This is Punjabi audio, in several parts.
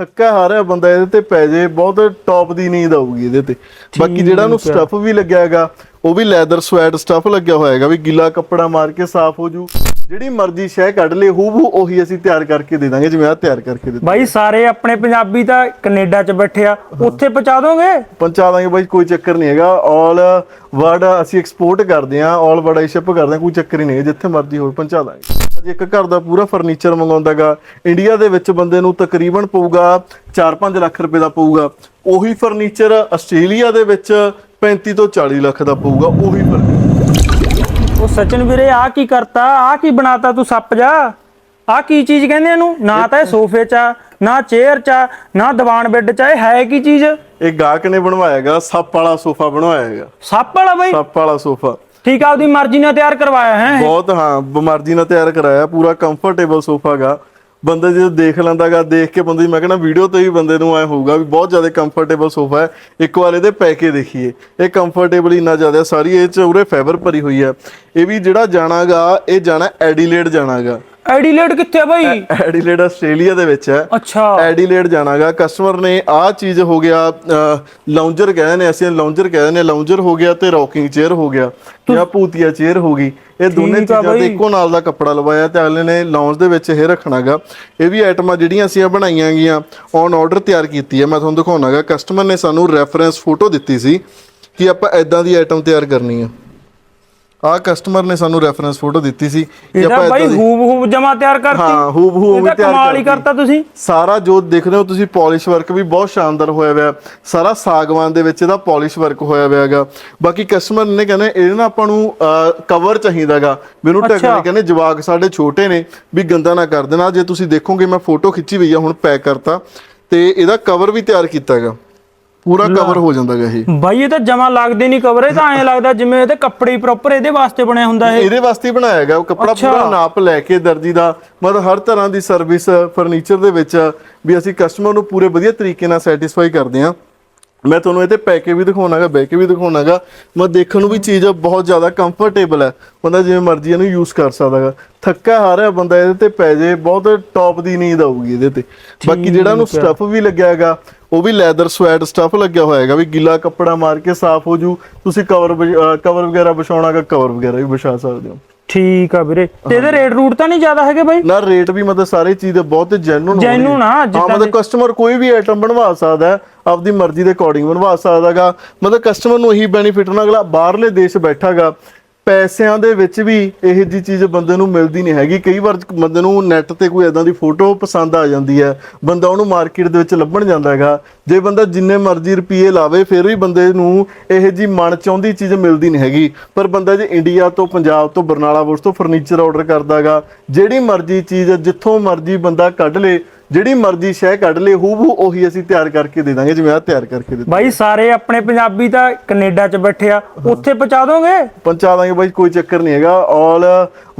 ਥੱਕਾ ਹਾਰਿਆ ਬੰਦਾ ਇਹਦੇ ਤੇ ਪੈ ਜੇ ਬਹੁਤ ਟੌਪ ਦੀ ਨੀਂਦ ਆਊਗੀ ਇਹਦੇ ਤੇ। ਬਾਕੀ ਜਿਹੜਾ ਉਹਨੂੰ ਸਟੱਫ ਵੀ ਲੱਗਿਆ ਹੈਗਾ ਉਹ ਵੀ ਲੈਦਰ ਸਵੈਟ ਸਟੱਫ ਲੱਗਿਆ ਹੋਇਆ ਹੈਗਾ ਵੀ ਗਿੱਲਾ ਕੱਪੜਾ ਮਾਰ ਕੇ ਸਾਫ਼ ਹੋ ਜੂ ਜਿਹੜੀ ਮਰਜ਼ੀ ਸ਼ੈ ਕੱਢ ਲੇ ਹੂਬਹੂ ਉਹੀ ਅਸੀਂ ਤਿਆਰ ਕਰਕੇ ਦੇ ਦਾਂਗੇ ਜਿਵੇਂ ਆ ਤਿਆਰ ਕਰਕੇ ਦਿੱਤਾ। ਬਾਈ ਸਾਰੇ ਆਪਣੇ ਪੰਜਾਬੀ ਤਾਂ ਕੈਨੇਡਾ 'ਚ ਬੈਠੇ ਆ ਉੱਥੇ ਪਹੁੰਚਾ ਦੋਗੇ? ਪਹੁੰਚਾ ਦਾਂਗੇ ਬਾਈ ਕੋਈ ਚੱਕਰ ਨਹੀਂ ਹੈਗਾ। ਆਲ ਵਰਡ ਅਸੀਂ ਐਕਸਪੋਰਟ ਕਰਦੇ ਆਂ ਆਲ ਵਰਡ ਸ਼ਿਪ ਕਰਦੇ ਆਂ ਕੋਈ ਚੱਕਰ ਹੀ ਨਹੀਂ ਹੈ ਜਿੱਥੇ ਮਰਜ਼ੀ ਹੋਵੇ ਪਹੁੰਚਾ ਦਾਂਗੇ। ਅੱਜ ਇੱਕ ਘਰ ਦਾ ਪੂਰਾ ਫਰਨੀਚਰ ਮੰਗਾਉਂਦਾਗਾ। ਇੰਡੀਆ ਦੇ ਵਿੱਚ ਬੰਦੇ ਨੂੰ ਤਕਰੀਬਨ ਪਊਗਾ 4-5 ਲੱਖ ਰੁਪਏ ਦਾ ਪਊਗਾ। ਉਹੀ ਫਰਨੀਚਰ ਆਸਟ੍ਰੇਲੀਆ ਦੇ ਵਿੱਚ 35 ਤੋਂ 40 ਲੱਖ ਦਾ ਪਊਗਾ ਉਹੀ ਫਰਨੀਚਰ ਉਹ ਸਚਨ ਵੀਰੇ ਆ ਕੀ ਕਰਤਾ? ਆ ਕੀ ਬਣਾਤਾ ਤੂੰ ਸੱਪ ਜਾ? ਆ ਕੀ ਚੀਜ਼ ਕਹਿੰਦੇ ਇਹਨੂੰ? ਨਾ ਤਾਂ ਇਹ ਸੋਫੇ 'ਚ ਆ ਨਾ ਚੇਅਰ 'ਚ ਆ ਨਾ ਦੀਵਾਨ ਬੈੱਡ 'ਚ ਆ, ਇਹ ਹੈ ਕੀ ਚੀਜ਼? ਇਹ ਗਾਹਕ ਨੇ ਬਣਵਾਇਆਗਾ ਸੱਪ ਵਾਲਾ ਸੋਫਾ ਬਣਵਾਇਆ ਹੈਗਾ ਸੱਪ ਵਾਲਾ ਬਾਈ। ਸੱਪ ਵਾਲਾ ਸੋਫਾ। ਠੀਕ ਆ ਉਹਦੀ ਮਰਜ਼ੀ ਨਾਲ ਤਿਆਰ ਕਰਵਾਇਆ ਹੈ ਬਹੁਤ, ਹਾਂ ਬਿਮਾਰੀ ਨਾਲ ਤਿਆਰ ਕਰਾਇਆ, ਪੂਰਾ ਕੰਫਰਟੇਬਲ ਸੋਫਾ ਗਾ। ਬੰਦਾ ਜਦੋਂ ਦੇਖ ਲੈਂਦਾਗਾ ਦੇਖ ਕੇ ਬੰਦੇ ਦੀ, ਮੈਂ ਕਹਿੰਦਾ ਵੀਡੀਓ ਤੋਂ ਹੀ ਬੰਦੇ ਨੂੰ ਐ ਹੋਊਗਾ ਵੀ ਬਹੁਤ ਜ਼ਿਆਦਾ ਕੰਫਰਟੇਬਲ ਸੋਫਾ ਹੈ। ਇੱਕ ਵਾਰ ਇਹਦੇ ਪੈ ਕੇ ਦੇਖੀਏ, ਇਹ ਕੰਫਰਟੇਬਲ ਇੰਨਾ ਜ਼ਿਆਦਾ, ਸਾਰੀ ਇਹ ਚ ਉਰੇ ਫਾਈਬਰ ਭਰੀ ਹੋਈ ਹੈ। ਇਹ ਵੀ ਜਿਹੜਾ ਜਾਣਾਗਾ ਇਹ ਜਾਣਾ ਐਡੀਲੇਡ ਜਾਣਾਗਾ ਐਡੀਲੇਡ ਕਿੱਥੇ ਆ ਬਾਈ? ਐਡੀਲੇਡ ਆਸਟ੍ਰੇਲੀਆ ਦੇ ਵਿੱਚ ਹੈ। ਅੱਛਾ। ਐਡੀਲੇਡ ਜਾਣਾਗਾ ਕਸਟਮਰ ਨੇ ਆਹ ਚੀਜ਼ ਹੋ ਗਿਆ ਲਾਉਂਜਰ ਕਹਿੰਦੇ ਨੇ ਅਸੀਂ ਲਾਉਂਜਰ ਕਹਿੰਦੇ ਨੇ ਲਾਉਂਜਰ ਹੋ ਗਿਆ ਤੇ ਰੌਕਿੰਗ ਚੇਅਰ ਹੋ ਗਿਆ ਜਾਂ ਪੂਤੀਆ ਚੇਅਰ ਹੋ ਗਈ। ਇਹ ਦੋਨੇ ਆ ਚੀਜ਼ਾਂ ਦੇ। ਇੱਕੋ ਨਾਲ ਦਾ ਕੱਪੜਾ ਲਵਾਇਆ ਤੇ ਅਗਲੇ ਨੇ ਲਾਉਂਜ ਦੇ ਵਿੱਚ ਇਹ ਰੱਖਣਾਗਾ ਇਹ ਵੀ ਆਈਟਮਾਂ ਜਿਹੜੀਆਂ ਅਸੀਂ ਬਣਾਈਆਂ ਗਈਆਂ। ਔਨ ਆਰਡਰ ਤਿਆਰ ਕੀਤੀ ਹੈ ਮੈਂ ਤੁਹਾਨੂੰ ਦਿਖਾਉਣਾਗਾ ਕਸਟਮਰ ਨੇ ਸਾਨੂੰ ਰੈਫਰੈਂਸ ਫੋਟੋ ਦਿੱਤੀ ਸੀ ਕਿ ਆਪਾਂ ਐਦਾਂ ਦੀ ਆਈਟਮ ਤਿਆਰ ਕਰਨੀ ਆ ਕਸਟਮਰ ਨੇ ਸਾਨੂੰ ਰੈਫਰੈਂਸ ਫੋਟੋ ਦਿੱਤੀ ਸੀ ਕਿ ਇਹਦਾ ਬਾਈ ਏਦਾਂ ਦੀ ਹੂਬ ਹੂਬ ਜਮਾ ਤਿਆਰ ਕਰਤੀ। ਹਾਂ ਹੂਬ ਹੂਬ ਉਵੇਂ ਤਿਆਰ ਕਮਾਲ ਹੀ ਕਰਤੀ। ਕਰਤਾ ਤੁਸੀਂ। ਸਾਰਾ ਜੋ ਦੇਖਦੇ ਹੋ ਤੁਸੀਂ ਪਾਲਿਸ਼ ਵਰਕ ਵੀ ਬਹੁਤ ਸ਼ਾਨਦਾਰ ਹੋਇਆ ਹੋਇਆ। ਸਾਰਾ ਸਾਗਵਾਨ ਦੇ ਵਿੱਚ ਇਹਦਾ ਪਾਲਿਸ਼ ਵਰਕ ਹੋਇਆ ਹੋਇਆ ਹੈਗਾ। ਬਾਕੀ ਕਸਟਮਰ ਨੇ ਕਹਿੰਦੇ ਇਹਦੇ ਨਾਲ ਆਪਾਂ ਨੂੰ ਕਵਰ ਚਾਹੀਦਾਗਾ ਮੈਨੂੰ ਅੱਛਾ। ਕਹਿੰਦੇ ਜਵਾਕ ਸਾਡੇ ਛੋਟੇ ਨੇ ਵੀ ਗੰਦਾ ਨਾ ਕਰ ਦੇਣਾ। ਜੇ ਤੁਸੀਂ ਦੇਖੋਗੇ ਮੈਂ ਫੋਟੋ ਖਿੱਚੀ ਹੋਈ ਆ ਹੁਣ ਪੈਕ ਕਰਤਾ। ਤੇ ਇਹਦਾ ਕਵਰ ਵੀ ਤਿਆਰ ਕੀਤਾ ਹੈਗਾ। ਪੂਰਾ ਕਵਰ ਹੋ ਜਾਂਦਾਗਾ ਇਹ। ਬਾਈ ਇਹ ਤਾਂ ਜਮਾ ਲੱਗਦੇ ਨਹੀਂ ਕਵਰ ਇਹ ਤਾਂ ਐਂ ਲੱਗਦਾ ਜਿਵੇਂ ਇਹਦੇ ਕੱਪੜੇ ਪ੍ਰੋਪਰ ਇਹਦੇ ਵਾਸਤੇ ਬਣਿਆ ਹੁੰਦਾ ਇਹ। ਇਹਦੇ ਵਾਸਤੇ ਹੀ ਬਣਾਇਆ ਹੈਗਾ ਉਹ ਕੱਪੜਾ। ਪੂਰਾ ਨਾਪ ਲੈ ਕੇ ਦਰਜੀ ਦਾ ਮਤਲਬ ਹਰ ਤਰ੍ਹਾਂ ਦੀ ਸਰਵਿਸ ਫਰਨੀਚਰ ਦੇ ਵਿੱਚ ਵੀ ਅਸੀਂ ਕਸਟਮਰ ਨੂੰ ਪੂਰੇ ਵਧੀਆ ਤਰੀਕੇ ਨਾਲ ਸੈਟੀਸਫਾਈ ਕਰਦੇ ਹਾਂ। ਮੈਂ ਤੁਹਾਨੂੰ ਇਹਦੇ ਪੈ ਕੇ ਵੀ ਦਿਖਾਉਣਾਗਾ ਬਹਿ ਕੇ ਵੀ ਦਿਖਾਉਣਾਗਾ ਮੈਂ ਦੇਖਣ ਨੂੰ ਵੀ ਚੀਜ਼ ਬਹੁਤ ਜ਼ਿਆਦਾ ਕੰਫਰਟੇਬਲ ਹੈ ਬੰਦਾ ਜਿਵੇਂ ਮਰਜ਼ੀ ਇਹਨੂੰ ਯੂਜ਼ ਕਰ ਸਕਦਾਗਾ ਥੱਕਾ ਹਾਰਿਆ ਬੰਦਾ ਇਹਦੇ ਤੇ ਪੈ ਜੇ ਬਹੁਤ ਟੌਪ ਦੀ ਨੀਂਦ ਆਊਗੀ ਇਹਦੇ ਤੇ। ਬਾਕੀ ਜਿਹੜਾ ਉਹਨੂੰ ਸਟੱਫ ਵੀ ਲੱਗਿਆ ਹੈਗਾ ਉਹ ਵੀ ਲੈਦਰ ਸਵੈਟ ਸਟੱਫ ਲੱਗਿਆ ਹੋਇਆ ਹੈਗਾ ਵੀ ਗਿੱਲਾ ਕੱਪੜਾ ਮਾਰ ਕੇ ਸਾਫ਼ ਹੋ ਜੂ। ਤੁਸੀਂ ਕਵਰ ਕਵਰ ਵਗੈਰਾ ਵਿਛਾਉਣਾਗਾ ਕਵਰ ਵਗੈਰਾ ਵੀ ਵਿਛਾ ਸਕਦੇ ਹੋ। ਠੀਕ ਆ ਵੀਰੇ। ਤੇ ਇਹਦੇ ਰੇਟ ਰੂਟ ਤਾਂ ਨਹੀਂ ਜ਼ਿਆਦਾ ਹੈਗੇ ਬਾਈ? ਨਾ ਰੇਟ ਵੀ ਮਤਲਬ ਸਾਰੇ ਚੀਜ਼ ਦੇ ਬਹੁਤ ਜੈਨੂਨ Genuine ਆ, ਜਿੱਦਾਂ ਮਤਲਬ ਕਸਟਮਰ ਕੋਈ ਵੀ ਆਈਟਮ ਬਣਵਾ ਸਕਦਾ ਆਪਦੀ ਮਰਜ਼ੀ ਦੇ ਅਕੋਰਡਿੰਗ ਬਣਵਾ ਸਕਦਾਗਾ ਮਤਲਬ ਕਸਟਮਰ ਨੂੰ ਇਹੀ ਬੈਨੀਫਿਟ ਹੋਣਾ ਅਗਲਾ ਬਾਹਰਲੇ ਦੇਸ਼ ਬੈਠਾਗਾ ਪੈਸਿਆਂ ਦੇ ਵਿੱਚ ਵੀ ਇਹ ਜੀ ਚੀਜ਼ ਬੰਦੇ ਨੂੰ ਮਿਲਦੀ ਨਹੀਂ ਹੈਗੀ। ਕਈ ਵਾਰ ਬੰਦੇ ਨੂੰ ਨੈਟ ਤੇ ਕੋਈ ਐਦਾਂ ਦੀ ਫੋਟੋ ਪਸੰਦ ਆ ਜਾਂਦੀ ਹੈ। ਬੰਦਾ ਉਹਨੂੰ ਮਾਰਕੀਟ ਦੇ ਵਿੱਚ ਲੱਭਣ ਜਾਂਦਾ ਹੈਗਾ। ਜੇ ਬੰਦਾ ਜਿੰਨੇ ਮਰਜ਼ੀ ਰੁਪਏ ਲਾਵੇ, ਫਿਰ ਵੀ ਬੰਦੇ ਨੂੰ ਇਹ ਜੀ ਮਨ ਚਾਹੁੰਦੀ ਚੀਜ਼ ਮਿਲਦੀ ਨਹੀਂ ਹੈਗੀ। ਪਰ ਬੰਦਾ ਜੇ ਇੰਡੀਆ ਤੋਂ, ਪੰਜਾਬ ਤੋਂ, ਬਰਨਾਲਾ ਬੁਰਸ ਤੋਂ ਫਰਨੀਚਰ ਆਰਡਰ ਕਰਦਾਗਾ ਜਿਹੜੀ ਮਰਜ਼ੀ ਚੀਜ਼, ਜਿੱਥੋਂ ਮਰਜ਼ੀ ਬੰਦਾ ਕੱਢ ਲੇ ਜਿਹੜੀ ਮਰਜ਼ੀ ਸ਼ੈ ਕੱਢ ਲੇ ਹੂਬਹੂ ਉਹੀ ਅਸੀਂ ਤਿਆਰ ਕਰਕੇ ਦੇ ਦਾਂਗੇ ਜਿਵੇਂ ਆ ਤਿਆਰ ਕਰਕੇ ਦਿੱਤਾ ਬਾਈ ਸਾਰੇ ਆਪਣੇ ਪੰਜਾਬੀ ਤਾਂ ਕੈਨੇਡਾ 'ਚ ਬੈਠੇ ਆ ਉੱਥੇ ਪਹੁੰਚਾ ਦੋਗੇ? ਪਹੁੰਚਾ ਦਾਂਗੇ ਬਾਈ ਕੋਈ ਚੱਕਰ ਨਹੀਂ ਹੈਗਾ। ਆਲ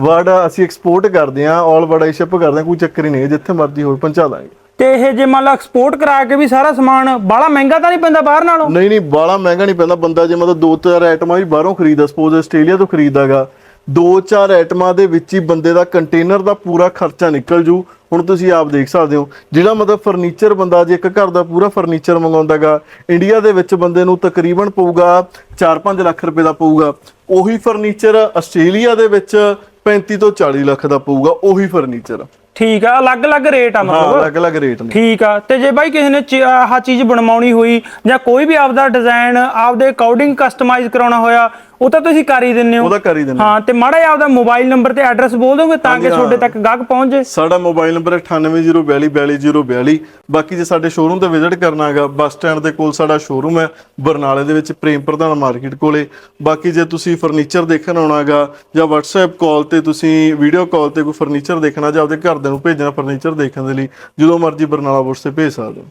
ਵਰਡ ਅਸੀਂ ਐਕਸਪੋਰਟ ਕਰਦੇ ਆਂ ਆਲ ਵਰਡ ਸ਼ਿਪ ਕਰਦੇ ਆਂ ਕੋਈ ਚੱਕਰ ਹੀ ਨਹੀਂ ਹੈ ਜਿੱਥੇ ਮਰਜ਼ੀ ਹੋਵੇ ਪਹੁੰਚਾ ਦਾਂਗੇ। ਤੇ ਇਹ ਜੇ ਮੰਨ ਲਾ ਐਕਸਪੋਰਟ ਕਰਾ ਕੇ ਵੀ ਸਾਰਾ ਸਮਾਨ ਬਾਹਲਾ ਮਹਿੰਗਾ ਤਾਂ ਨਹੀਂ ਪੈਂਦਾ ਬਾਹਰ ਨਾਲੋਂ? ਨਹੀਂ ਨਹੀਂ ਬਾਲਾ ਮਹਿੰਗਾ ਨਹੀਂ ਪੈਂਦਾ। ਬੰਦਾ ਜੇ ਮਤਲਬ ਦੋ ਚਾਰ ਆਈਟਮਾਂ ਵੀ ਬਾਹਰੋਂ ਖਰੀਦਦਾ ਸਪੋਜ਼ ਆਸਟ੍ਰੇਲੀਆ ਤੋਂ ਖਰੀਦਾਗਾ ਦੋ ਚਾਰ ਆਈਟਮਾਂ ਦੇ ਵਿੱਚ ਹੀ ਬੰਦੇ ਦਾ ਕੰਟੇਨਰ ਦਾ ਪੂਰਾ ਖਰਚਾ ਨਿਕਲ ਜੂ। ਹੁਣ ਤੁਸੀਂ ਆਪ ਦੇਖ ਸਕਦੇ ਹੋ ਜਿਹੜਾ ਮਤਲਬ ਫਰਨੀਚਰ ਬੰਦਾ ਜੇ ਇੱਕ ਘਰ ਦਾ ਪੂਰਾ ਫਰਨੀਚਰ ਮੰਗਾਉਂਦਾਗਾ ਇੰਡੀਆ ਦੇ ਵਿੱਚ ਬੰਦੇ ਨੂੰ ਤਕਰੀਬਨ ਪਊਗਾ 4-5 ਲੱਖ ਰੁਪਏ ਦਾ ਪਊਗਾ। ਉਹੀ ਫਰਨੀਚਰ ਆਸਟ੍ਰੇਲੀਆ ਦੇ ਵਿੱਚ 35 ਤੋਂ 40 ਲੱਖ ਦਾ ਪਊਗਾ ਉਹੀ ਫਰਨੀਚਰ। ਠੀਕ ਆ ਅਲੱਗ-ਅਲੱਗ ਰੇਟ ਆ ਹਾਂ ਮਤਲਬ। ਅਲੱਗ-ਅਲੱਗ ਰੇਟ ਨੇ। ਠੀਕ ਆ ਤੇ ਜੇ ਬਾਈ ਕਿਸੇ ਨੇ ਆਹ ਚੀਜ਼ ਬਣਵਾਉਣੀ ਹੋਈ ਜਾਂ ਕੋਈ ਵੀ ਆਪਦਾ ਡਿਜ਼ਾਈਨ ਆਪਦੇ ਅਕੋਰਡਿੰਗ ਕਸਟਮਾਈਜ਼ ਕਰਾਉਣਾ ਹੋਇਆ ਉਹ ਤਾਂ ਤੁਸੀਂ ਕਰ ਹੀ ਦਿੰਦੇ ਹੋ। ਉਹਦਾ ਕਰ ਹੀ ਦੇਣਾ ਹਾਂ। ਤੇ ਮਾੜਾ ਜਿਹਾ ਆਪਦਾ ਮੋਬਾਈਲ ਨੰਬਰ ਤੇ ਐਡਰੈਸ ਬੋਲ ਦੋਗੇ ਤਾਂ ਕਿ ਤੁਹਾਡੇ ਤੱਕ ਗਾਹਕ ਪਹੁੰਚ ਜੇ ਸਾਡਾ ਮੋਬਾਈਲ ਨੰਬਰ ਹੈ 9804242042 ਬਾਕੀ ਜੇ ਸਾਡੇ ਸ਼ੋਰੂਮ ਤੇ ਵਿਜ਼ਿਟ ਕਰਨਾ ਹੈਗਾ ਬੱਸ ਸਟੈਂਡ ਦੇ ਕੋਲ ਸਾਡਾ ਸ਼ੋਰੂਮ ਹੈ ਬਰਨਾਲੇ ਦੇ ਵਿੱਚ ਪ੍ਰੇਮ ਪ੍ਰਧਾਨ ਮਾਰਕੀਟ ਕੋਲੇ। ਬਾਕੀ ਜੇ ਤੁਸੀਂ ਫਰਨੀਚਰ ਦੇਖਣ ਆਉਣਾ ਹੈਗਾ ਜਾਂ WhatsApp ਕਾਲ ਤੇ ਤੁਸੀਂ ਵੀਡੀਓ ਕਾਲ ਤੇ ਕੋਈ ਫਰਨੀਚਰ ਦੇਖਣਾ ਜਾਂ ਆਪਦੇ ਘਰਦਿਆਂ ਨੂੰ ਭੇਜਣਾ ਫਰਨੀਚਰ ਦੇਖਣ ਦੇ ਲਈ ਜਦੋਂ ਮਰਜ਼ੀ ਬਰਨਾਲਾ ਬੁਰਸ ਤੇ ਭੇਜ ਸਕਦੇ ਹੋ।